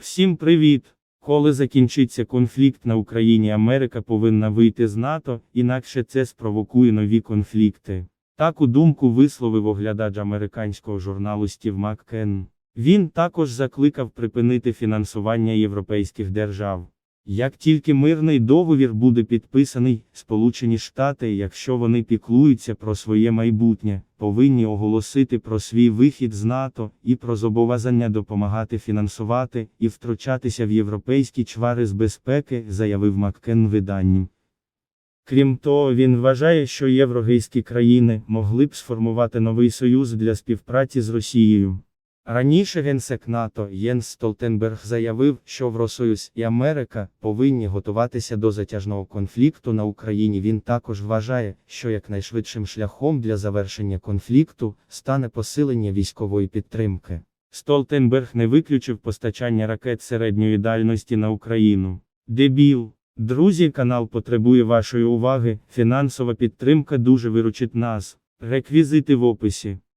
Всім привіт! Коли закінчиться конфлікт на Україні, Америка повинна вийти з НАТО, інакше це спровокує нові конфлікти. Таку думку висловив оглядач американського журналу Стів Маккен. Він також закликав припинити фінансування європейських держав. Як тільки мирний договір буде підписаний, Сполучені Штати, якщо вони піклуються про своє майбутнє, повинні оголосити про свій вихід з НАТО і про зобов'язання допомагати фінансувати і втручатися в європейські чвари з безпеки, заявив Маккен виданню. Крім того, він вважає, що єврогейські країни могли б сформувати новий союз для співпраці з Росією. Раніше генсек НАТО Єнс Столтенберг заявив, що Євросоюз і Америка повинні готуватися до затяжного конфлікту на Україні. Він також вважає, що якнайшвидшим шляхом для завершення конфлікту стане посилення військової підтримки. Столтенберг не виключив постачання ракет середньої дальності на Україну. Дебіл. Друзі, канал потребує вашої уваги. Фінансова підтримка дуже виручить нас. Реквізити в описі.